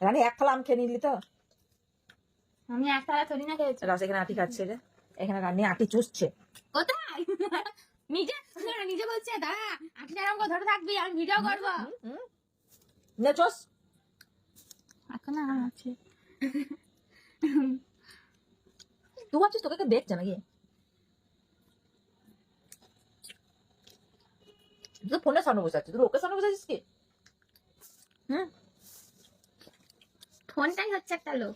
রানী এক থালা আম খেয়ে নিলি তো? আমি এক তারা থরি না খেয়েছি। রাস এখানে আটি খাচ্ছে রে। এখানে রানী আটি চুষছে। কোথায়? নিজে নিজে বলছে দাদা আটি আরাম করে ধরে থাকবি আমি ভিডিও করব। নে এখন আরাম আছে। তুই ভাবছিস তোকে কেউ দেখছে নাকি? তুই তো ফোনের সামনে বসে আছিস। তুই ওকে সামনে বসে আছিস কি? হুম? ফোনটাই হচ্ছে একটা লোক।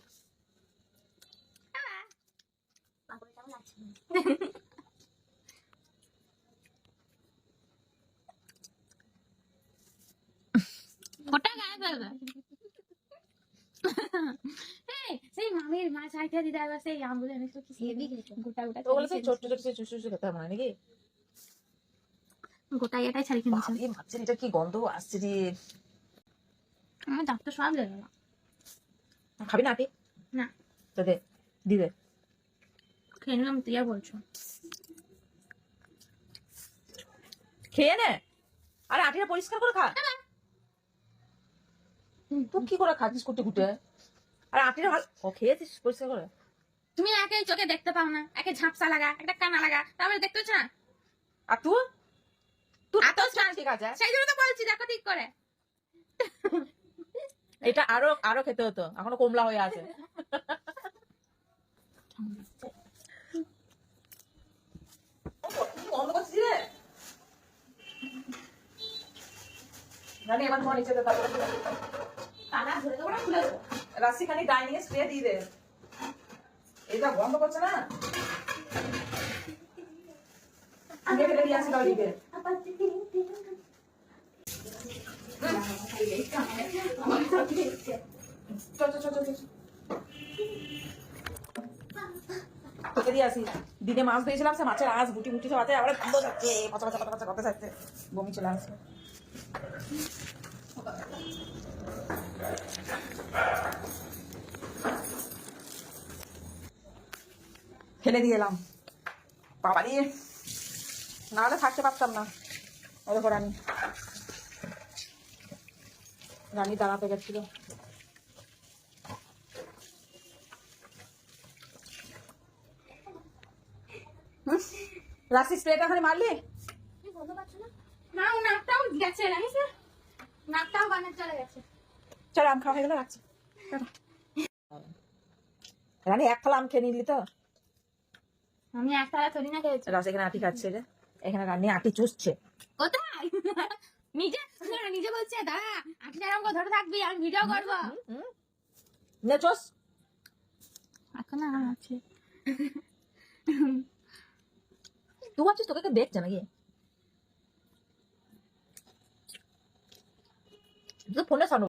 ওটা গায়ে ফেলবে সেই মামির মা চাইতে দিতে একবার সেই আমগুলো এনেছিল কি হেভি গোটা সেই খেতে নাকি? গোটা এটাই ছাড়ি কিনেছে এটা কি গন্ধ আসছে রে আমার দাঁত তো সব লেগে গেল। খাবি না আটি না। তো দে দিবে। খেয়ে নিলাম তুই আর বলছো। খেয়ে নে। আরে আটিটা পরিষ্কার করে খা তুই কি করে খাচ্ছিস কুটে কুটে? আর আটিটা ভালো ও খেয়েছিস পরিষ্কার করে? তুমি একে চোখে দেখতে পাও না। একে ঝাপসা লাগা একটা কানা লাগা। তারপরে দেখতে পাচ্ছ না? আর তুই? তুই এত ঠিক আছে? সেই জন্য তো বলছি দেখো ঠিক করে। এটা আরও আরও খেতে হতো। এখনও কমলা হয়ে আছে। ডাইনিং এ স্প্রে দিয়ে দে। এটা বন্ধ করছে না? আগে ফেলে দিয়ে আসি ললিকে চল চল চল চল চল। তোকে দিয়ে আসি। দিনে মাছ ধরেছিলাম, সে মাছের আঁশ গুটি মুটি সব আবার বমি চলে আসছে ফেলে দিয়ে এলাম। বাবা রে নাহলে থাকতে পারতাম না। ওই দেখো রানী রানী দাঁড়াতে গেছিল। রাশি স্প্রেটা ওখানে মারলি? না নাকটাও গেছে জানিস নাকটাও বানের চলে গেছে। চল আম খাওয়া হয়ে গেল রাখছি। রানী এক থালা আম খেয়ে নিলি তো? আমি এক তারা থরি না খেয়েছি। রাস এখানে আটি খাচ্ছে রে। এখানে রানী আটি চুষছে। কোথায়? নিজে নিজে বলছে দাঁড়া আটি আরাম করে ধরে থাকবি আমি ভিডিও করব। নেচোস এখন আরাম আছে। তুই ভাবছিস তোকে কে দেখছে নাকি? তুই ফোনে সামনে